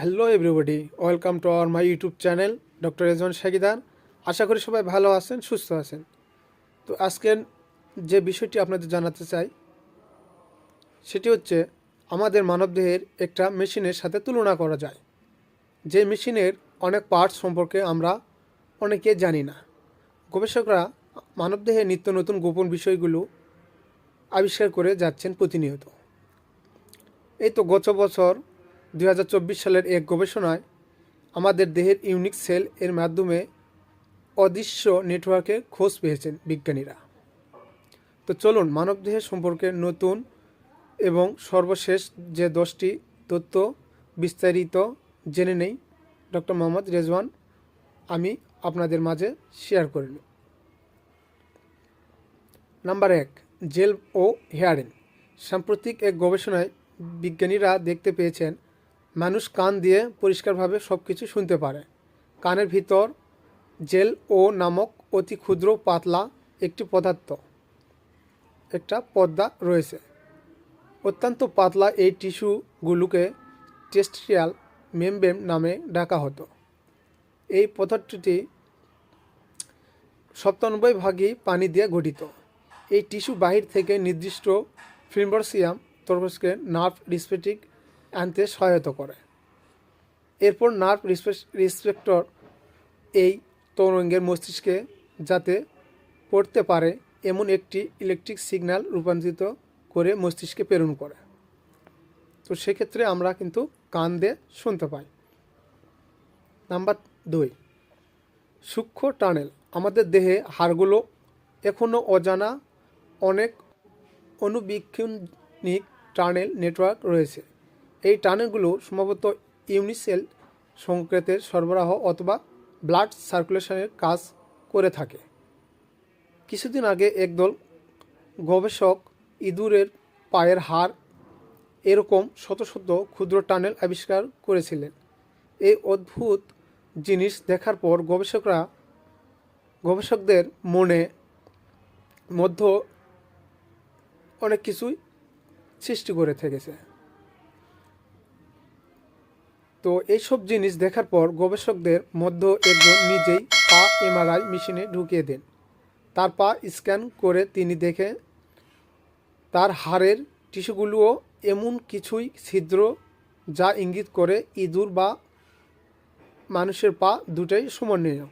Hello everybody welcome to our my YouTube channel doctor Rezon Shakidar আশা করি সবাই ভালো আছেন, সুস্থ আছেন। তো আজকের যে বিষয়টি আপনাদের জানাতে চাই, সেটি হচ্ছে আমাদের মানবদেহের একটা মেশিনের সাথে তুলনা করা যায়। যে মেশিনের অনেক পার্টস সম্পর্কে আমরা অনেকে জানি না। গবেষকরা মানবদেহের নিত্য নতুন গোপন বিষয়গুলো আবিষ্কার করে যাচ্ছেন প্রতিনিয়ত। এই তো গত বছর দু হাজার চব্বিশ সালের এক গবেষণায় আমাদের দেহের ইউনিক সেল এর মাধ্যমে অদৃশ্য নেটওয়ার্কের খোঁজ পেয়েছেন বিজ্ঞানীরা। তো চলুন মানবদেহের সম্পর্কে নতুন এবং সর্বশেষ যে দশটি তথ্য বিস্তারিত জেনে নেই, ডক্টর মোহাম্মদ রেজওয়ান, আমি আপনাদের মাঝে শেয়ার করে নিই নাম্বার এক, জেল ও হেয়ারিং। সাম্প্রতিক এক গবেষণায় বিজ্ঞানীরা দেখতে পেয়েছেন মানুষ কান দিয়ে পরিষ্কারভাবে সব কিছু শুনতে পারে। কানের ভিতর জেল ও নামক অতি ক্ষুদ্র পাতলা একটি পদার্থ। একটা পর্দা রয়েছে। অত্যন্ত পাতলা এই টিস্যুগুলোকে টেস্টিয়াল মেমব্রেন নামে ডাকা হতো। এই পদার্থটি সপ্তানব্বই ভাগই পানি দিয়ে গঠিত। এই টিস্যু বাহির থেকে নির্দিষ্ট ফিম্বরসিয়াম তরফকে নার্ভ, রিসপেটিক আনতে সহায়তা করে। এরপর নার্ভ রিসপেক্টর এই তরঙ্গের মস্তিষ্কে যাতে পড়তে পারে এমন একটি ইলেকট্রিক সিগন্যাল রূপান্তরিত করে মস্তিষ্কে প্রেরণ করে। তো সেক্ষেত্রে আমরা কিন্তু কান দিয়ে শুনতে পাই। নাম্বার দুই, সূক্ষ্ম টানেল। আমাদের দেহে হাড়গুলো এখনও অজানা অনেক অনুবীক্ষণিক টানেল নেটওয়ার্ক রয়েছে। এই টানেলগুলো সম্ভবত ইউনিসেল সংকেতের সরবরাহ অথবা ব্লাড সার্কুলেশনের কাজ করে থাকে। কিছুদিন আগে একদল গবেষক ইঁদুরের পায়ের হাড় এরকম শত শত ক্ষুদ্র টানেল আবিষ্কার করেছিলেন। এই অদ্ভুত জিনিস দেখার পর গবেষকরা, গবেষকদের মনে মধ্য অনেক কিছুই সৃষ্টি করে থেকেছে। তো এইসব জিনিস দেখার পর গবেষকদের মধ্যে একজন নিজেই পা এমআরআই মেশিনে ঢুকিয়ে দেন। তার পা স্ক্যান করে তিনি দেখে তার হাড়ের টিস্যুগুলোও এমন কিছুই ছিদ্র যা ইঙ্গিত করে ইঁদুর বা মানুষের পা দুটাই সমন্বয়।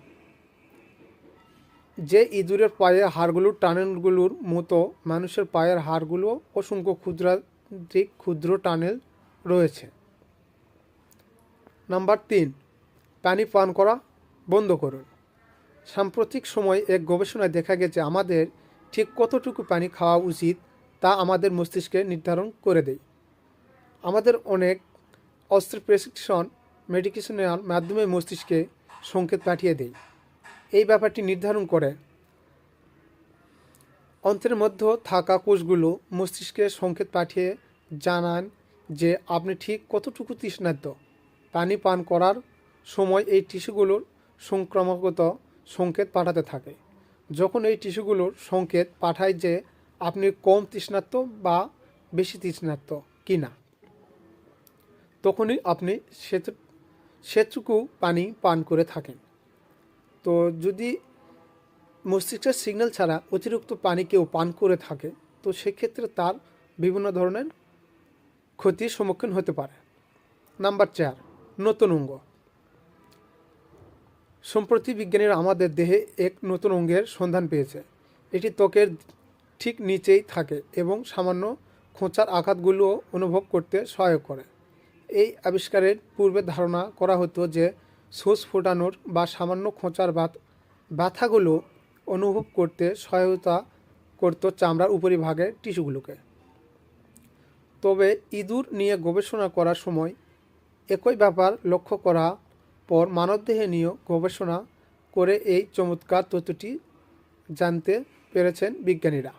যে ইঁদুরের পায়ে হাড়গুলোর টানেলগুলোর মতো মানুষের পায়ের হাড়গুলো অসংখ্য ক্ষুদ্রাধিক ক্ষুদ্র টানেল রয়েছে। নাম্বার তিন, পানি পান করা বন্ধ করুন। সাম্প্রতিক সময় এক গবেষণায় দেখা গেছে, আমাদের ঠিক কতটুকু পানি খাওয়া উচিত তা আমাদের মস্তিষ্কে নির্ধারণ করে দেয়। আমাদের অনেক অস্ত্র প্রেসক্রিপশন মেডিকেশনের মাধ্যমে মস্তিষ্কে সংকেত পাঠিয়ে দেয়। এই ব্যাপারটি নির্ধারণ করে অন্ত্রের মধ্যে থাকা কোষগুলো মস্তিষ্কে সংকেত পাঠিয়ে জানান যে আপনি ঠিক কতটুকু তৃষ্ণার্ত। পানি পান করার সময় এই টিস্যুগুলোর সংক্রামকগত সংকেত পাঠাতে থাকে। যখন এই টিস্যুগুলোর সংকেত পাঠায় যে আপনি কম তৃষ্ণার্ত বা বেশি তৃষ্ণার্ত কি না তখনই আপনি সেটুকু পানি পান করে থাকেন। তো যদি মস্তিষ্কের সিগন্যাল ছাড়া অতিরিক্ত পানি কেউ পান করে থাকে, তো সেক্ষেত্রে তার বিভিন্ন ধরনের ক্ষতির সম্মুখীন হতে পারে। নাম্বার চার নতুন অঙ্গ। সম্প্রতি বিজ্ঞানীরা আমাদের দেহে এক নতুন অঙ্গের সন্ধান পেয়েছে। এটি ত্বকের ঠিক নিচেই থাকে এবং সামান্য খোঁচার আঘাতগুলো অনুভব করতে সহায়ক করে। এই আবিষ্কারের পূর্বে ধারণা করা হতো যে সোস ফোটানোর বা সামান্য খোঁচার ব্যথাগুলো অনুভব করতে সহায়তা করত চামড়ার উপরিভাগের টিস্যুগুলোকে। তবে ইঁদুর নিয়ে গবেষণা করার সময় একই ব্যাপার লক্ষ্য করা, পর মানবদেহে নিয়ে গবেষণা করে এই চমৎকার তথ্যটি জানতে পেরেছেন বিজ্ঞানীরা।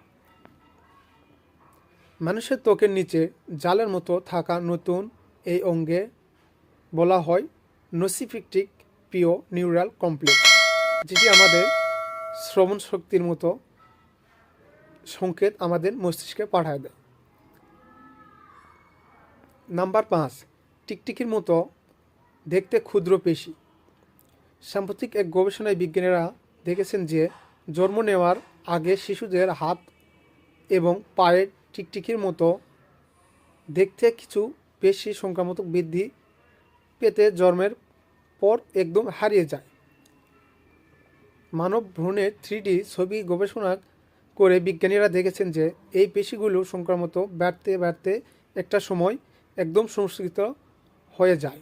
মানুষের ত্বকের নিচে জালের মতো থাকা নতুন এই অঙ্গে বলা হয় নসিফিকটিক পিও নিউরাল কমপ্লেক্স, যেটি আমাদের শ্রবণ শক্তির মতো সংকেত আমাদের মস্তিষ্কে পাঠায় দেয়। নাম্বার পাঁচ টিকটিকির মতো দেখতে ক্ষুদ্র পেশি। সাম্প্রতিক এক গবেষণায় বিজ্ঞানীরা দেখেছেন যে জন্ম নেওয়ার আগে শিশুদের হাত এবং পায়ের টিকটিকির মতো দেখতে কিছু পেশি সংক্রামক বৃদ্ধি পেতে জন্মের পর একদম হারিয়ে যায়। মানব ভ্রূণের থ্রি ছবি গবেষণা করে বিজ্ঞানীরা দেখেছেন যে এই পেশিগুলো সংক্রামত বাড়তে বাড়তে একটা সময় একদম সংস্কৃত হয়ে যায়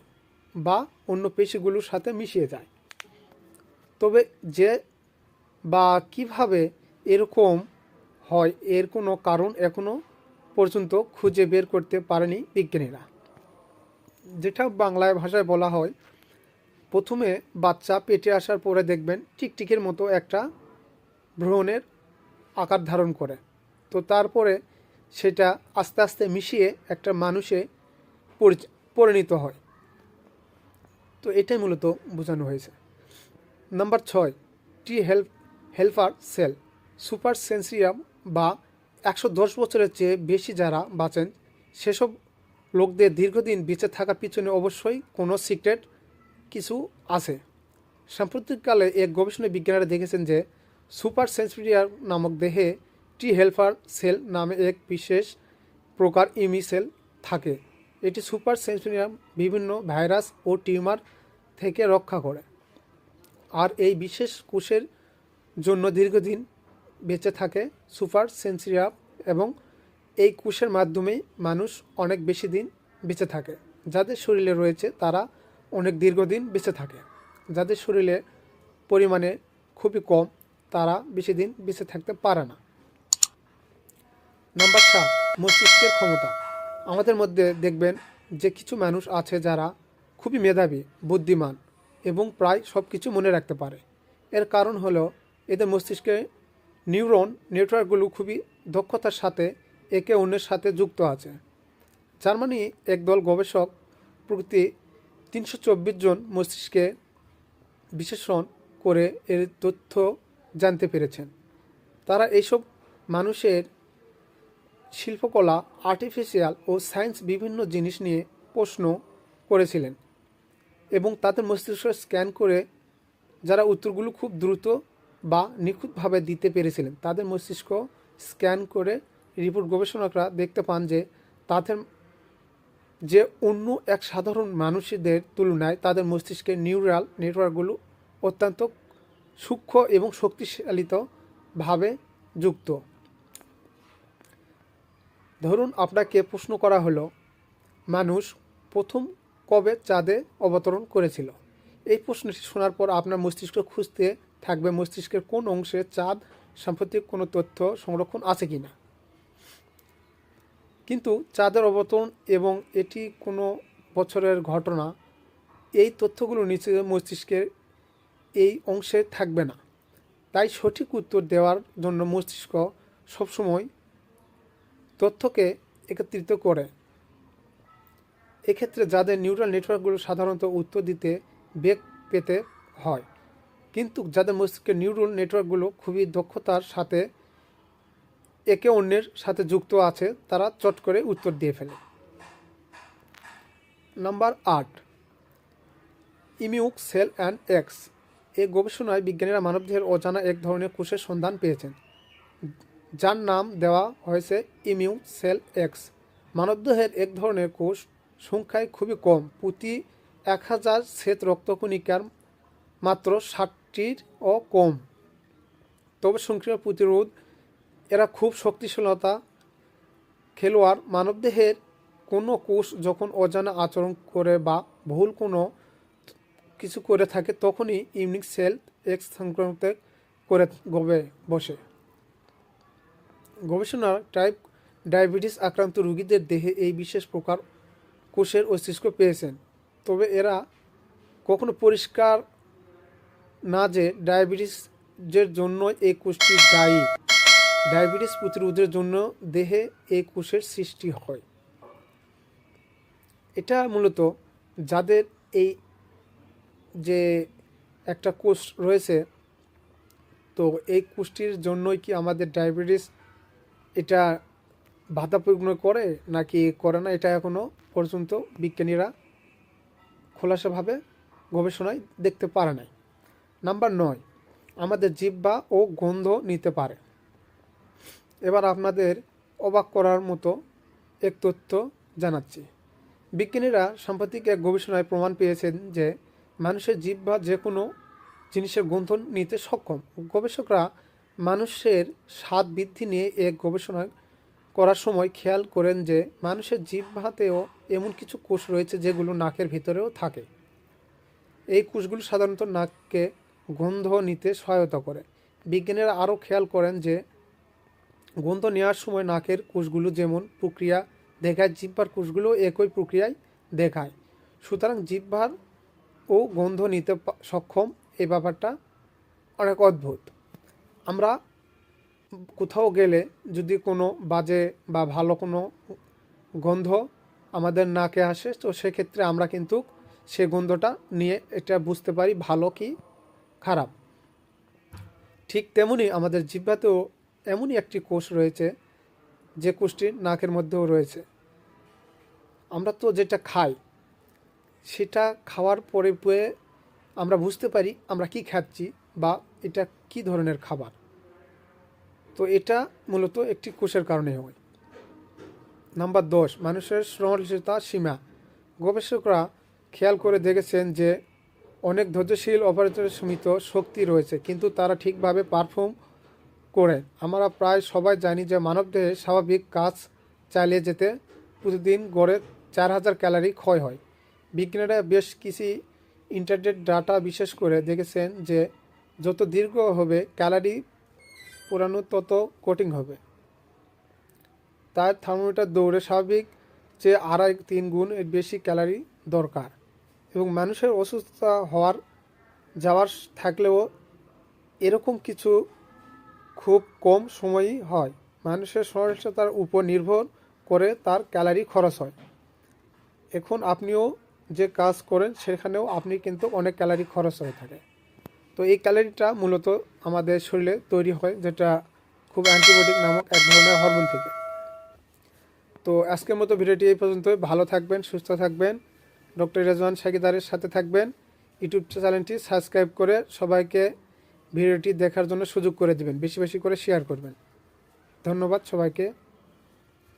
বা অন্য পেশিগুলোর সাথে মিশিয়ে যায়। তবে যে বা কীভাবে এরকম হয় এর কোনো কারণ এখনও পর্যন্ত খুঁজে বের করতে পারেনি বিজ্ঞানীরা। যেটা বাংলায় ভাষায় বলা হয়, প্রথমে বাচ্চা পেটে আসার পরে দেখবেন টিকটিকের মতো একটা ভ্রূণের আকার ধারণ করে। তো তারপরে সেটা আস্তে আস্তে মিশিয়ে একটা মানুষে পরিণত হয়। তো এটাই মূলত বোঝানো হয়েছে। নাম্বার ছয় টি হেল্প হেল্পার সেল সুপার সেন্সিয়াম বা একশো দশ বছরের চেয়ে বেশি যারা বাঁচেন, সেসব লোকদের দীর্ঘদিন বেঁচে থাকার পিছনে অবশ্যই কোনো সিক্রেট কিছু আছে। সাম্প্রতিককালে এক গবেষণায় বিজ্ঞানীরা দেখেছেন যে সুপার সেন্সিটিয়ার নামক দেহে টি হেল্পার সেল নামে এক বিশেষ প্রকার ইমি সেল থাকে। এটি সুপার সেন্সিটিয়াম বিভিন্ন ভাইরাস ও টিউমার থেকে রক্ষা করে। আর এই বিশেষ কোষের জন্য দীর্ঘদিন বেঁচে থাকে সুপার সেন্সিয়াম এবং এই কোষের মাধ্যমেই মানুষ অনেক বেশি দিন বেঁচে থাকে। যাদের শরীরে রয়েছে তারা অনেক দীর্ঘদিন বেঁচে থাকে। যাদের শরীরে পরিমাণে খুবই কম, তারা বেশি দিন বেঁচে থাকতে পারে না। নাম্বার সাত, মস্তিষ্কের ক্ষমতা। আমাদের মধ্যে দেখবেন যে কিছু মানুষ আছে যারা খুবই মেধাবী, বুদ্ধিমান এবং প্রায় সব কিছু মনে রাখতে পারে। এর কারণ হলো এদের মস্তিষ্কে নিউরন নেটওয়ার্কগুলো খুবই দক্ষতার সাথে একে অন্যের সাথে যুক্ত আছে। জার্মানি একদল গবেষক প্রকৃতি তিনশো চব্বিশ জন মস্তিষ্কে বিশ্লেষণ করে এর তথ্য জানতে পেরেছেন। তারা এইসব মানুষের শিল্পকলা আর্টিফিশিয়াল ও সায়েন্স বিভিন্ন জিনিস নিয়ে প্রশ্ন করেছিলেন এবং তাদের মস্তিষ্ক স্ক্যান করে যারা উত্তরগুলো খুব দ্রুত বা নিখুঁতভাবে দিতে পেরেছিলেন, তাদের মস্তিষ্ক স্ক্যান করে রিপোর্ট গবেষণকরা দেখতে পান যে তাদের যে অন্য এক সাধারণ মানুষদের তুলনায় তাদের মস্তিষ্কের নিউরাল নেটওয়ার্কগুলো অত্যন্ত সূক্ষ্ম এবং শক্তিশালিতভাবে যুক্ত। ধরুন আপনাকে প্রশ্ন করা হলো, মানুষ প্রথম কবে চাঁদে অবতরণ করেছিল? এই প্রশ্নটি শোনার পর আপনার মস্তিষ্ক খুঁজতে থাকবে মস্তিষ্কের কোন অংশে চাঁদ সাম্প্রতিক কোনো তথ্য সংরক্ষণ আছে কি না কিন্তু চাঁদের অবতরণ এবং এটি কোনো বছরের ঘটনা, এই তথ্যগুলো নিচে মস্তিষ্কের এই অংশে থাকবে না। তাই সঠিক উত্তর দেওয়ার জন্য মস্তিষ্ক সবসময় তথ্যকে একত্রিত করে। এক্ষেত্রে যাদের নিউরাল নেটওয়ার্কগুলো সাধারণত উত্তর দিতে বেগ পেতে হয়, কিন্তু যাদের মস্তিষ্কের নিউরাল নেটওয়ার্কগুলো খুবই দক্ষতার সাথে একে অন্যের সাথে যুক্ত আছে, তারা চট করে উত্তর দিয়ে ফেলে। নাম্বার আট, ইমিউক সেল অ্যান্ড এক্স। এই গবেষণায় বিজ্ঞানীরা মানবদেহের অজানা এক ধরনের কোষের সন্ধান পেয়েছেন। যার নাম দেওয়া হয়েছে ইমিউ সেল এক্স। মানবদেহের এক ধরনের কোষ সংখ্যায় খুবই কম। প্রতি এক হাজার শ্বেত রক্তকণিকার মাত্র ষাটটির ও কম। তবে সংক্রিয় প্রতিরোধ, এরা খুব শক্তিশীলতা খেলোয়াড়। মানবদেহের কোনো কোষ যখন অজানা আচরণ করে বা ভুল কোনো কিছু করে থাকে, তখনই ইউনিক সেল এক্স সংক্রামিত করে গবে বসে। গবেষণার টাইপ ডায়াবেটিস আক্রান্ত রোগীদের দেহে এই বিশেষ প্রকার কোষের অস্তিষ্ক পেয়েছেন। তবে এরা কখনো পরিষ্কার না যে ডায়াবেটিসের জন্য এই কোষটি দায়ী। ডায়াবেটিস প্রতিরোধের জন্য দেহে এই কোষের সৃষ্টি হয়। এটা মূলত যাদের এই যে একটা কোষ রয়েছে, তো এই কোষটির জন্যই কি আমাদের ডায়াবেটিস এটা বাধা প্রয়োগ করে নাকি করে না, এটা এখনও পর্যন্ত বিজ্ঞানীরা খোলাসাভাবে গবেষণায় দেখতে পারে নাই। নাম্বার নয়, আমাদের জিহ্বা ও গন্ধ নিতে পারে। এবার আপনাদের অবাক করার মতো এক তথ্য জানাচ্ছি। বিজ্ঞানীরা সাম্প্রতিক এক গবেষণায় প্রমাণ পেয়েছেন যে মানুষের জিহ্বা যে কোনো জিনিসের গন্ধ নিতে সক্ষম। গবেষকরা মানুষের স্বাদ বৃদ্ধি নিয়ে এক গবেষণা করার সময় খেয়াল করেন যে, মানুষের জিহ্বাতেও এমন কিছু কোষ রয়েছে যেগুলো নাকের ভিতরেও থাকে। এই কোষগুলো সাধারণত নাককে গন্ধ নিতে সহায়তা করে। বিজ্ঞানীরা আরও খেয়াল করেন যে, গন্ধ নেওয়ার সময় নাকের কোষগুলো যেমন প্রক্রিয়া দেখায়, জিহ্বার কোষগুলো একই প্রক্রিয়ায় দেখায়। সুতরাং জিহ্বার ও গন্ধ নিতে সক্ষম এই ব্যাপারটা অনেক অদ্ভুত। আমরা কোথাও গেলে যদি কোনো বাজে বা ভালো কোনো গন্ধ আমাদের নাকে আসে, তো সেক্ষেত্রে আমরা কিন্তু সে গন্ধটা নিয়ে এটা বুঝতে পারি ভালো কি খারাপ। ঠিক তেমনি আমাদের জিহ্বাতেও এমনই একটি কোষ রয়েছে, যে কোষটি নাকের মধ্যেও রয়েছে। আমরা তো যেটা খাই, সেটা খাওয়ার পরে আমরা বুঝতে পারি আমরা কি খাচ্ছি বা এটা কি ধরনের খাবার? তো এটা মূলত একটি কোষের কারণে হয়। নাম্বার দশ, মানুষের সহনশীলতা সীমা। গবেষকরা খেয়াল করে দেখেছেন যে অনেক ধৈর্যশীল অপারেটরের সীমিত শক্তি রয়েছে, কিন্তু তারা ঠিকভাবে পারফর্ম করে। আমরা প্রায় সবাই জানি যে মানবদেহে স্বাভাবিক কাজ চালিয়ে যেতে প্রতিদিন গড়ে চার হাজার ক্যালারি ক্ষয় হয়। বিজ্ঞানীরা বেশ কিছু ইন্টারনেট ডাটা বিশেষ করে দেখেছেন যে যত দীর্ঘ হবে, ক্যালারি পুরানো তত কোটিং হবে। তাই থার্মোমিটার দৌড়ে স্বাভাবিক যে আড়াই তিন গুণ এর বেশি ক্যালারি দরকার এবং মানুষের অসুস্থতা হওয়ার, যাওয়ার থাকলেও এরকম কিছু খুব কম সময়ই হয়। মানুষের সহিষ্ণুতার উপর নির্ভর করে তার ক্যালারি খরচ হয়। এখন আপনিও যে কাজ করেন, সেখানেও আপনি কিন্তু অনেক ক্যালারি খরচ হয়ে থাকে। তো এই ক্যালারিটা মূলত আমাদের শরীরে তৈরি হয়, যেটা খুব অ্যান্টিবায়োটিক নামক এক ধরনের হরমোন থেকে। তো আজকের মতো ভিডিওটি এই পর্যন্ত ভালো থাকবেন, সুস্থ থাকবেন। ডক্টর রেজওয়ান শাকিদারের সাথে থাকবেন। ইউটিউব চ্যানেলটি সাবস্ক্রাইব করে সবাইকে ভিডিওটি দেখার জন্য সুযোগ করে দিবেন, বেশি বেশি করে শেয়ার করবেন। ধন্যবাদ সবাইকে।